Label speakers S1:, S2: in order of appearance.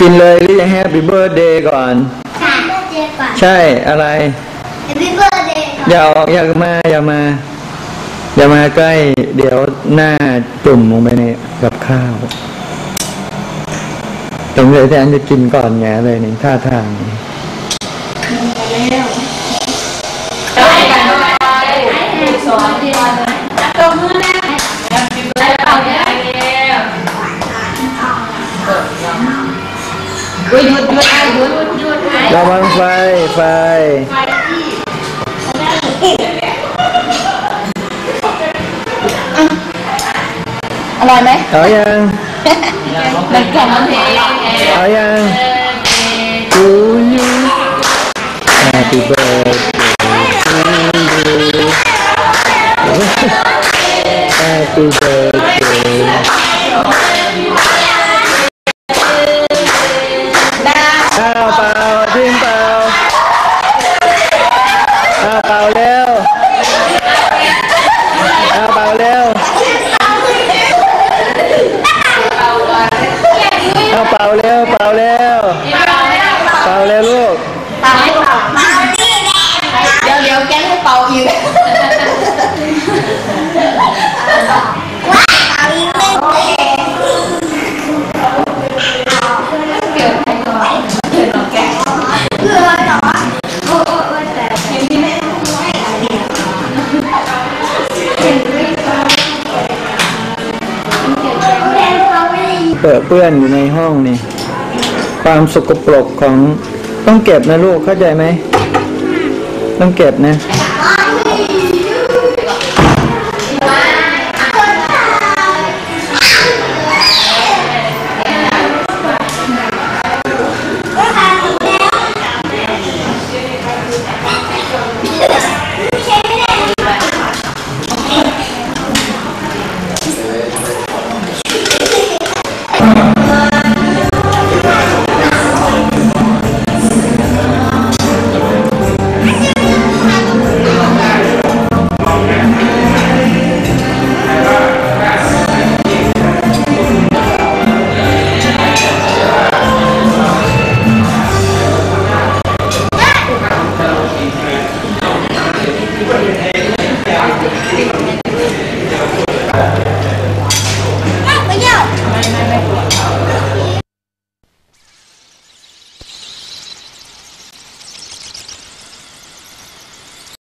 S1: กินเลยหรือจะแฮปปี้เบิร์ดเดย์ก่อน
S2: ค่ะเจอก่อน
S1: ใช่อะไร
S2: แฮปปี้เบิร์ดเดย์ก่อน
S1: อย่าออกอย่ามาอย่ามา อย่ามาใกล้ เดี๋ยวหน้าจุ่มลงไปในกับข้าวสงสัยแทนจะกินก่อนแงเลยนี่ท่าทาง
S3: ไ Ui,
S1: vượt, vượt ai,
S3: vượt, vượt ai Cảm ơn Phai, Phai Rồi mấy Ở dân
S1: Mình cảm ơn Ở dân To you Happy birthday to you. Happy birthday. notable ปื้อเปื้อ
S2: น
S3: อยู่
S1: ในห้องนี่ความสกปรกของต้องเก็บนะลูกเข้าใจไหมต้องเก็บนะ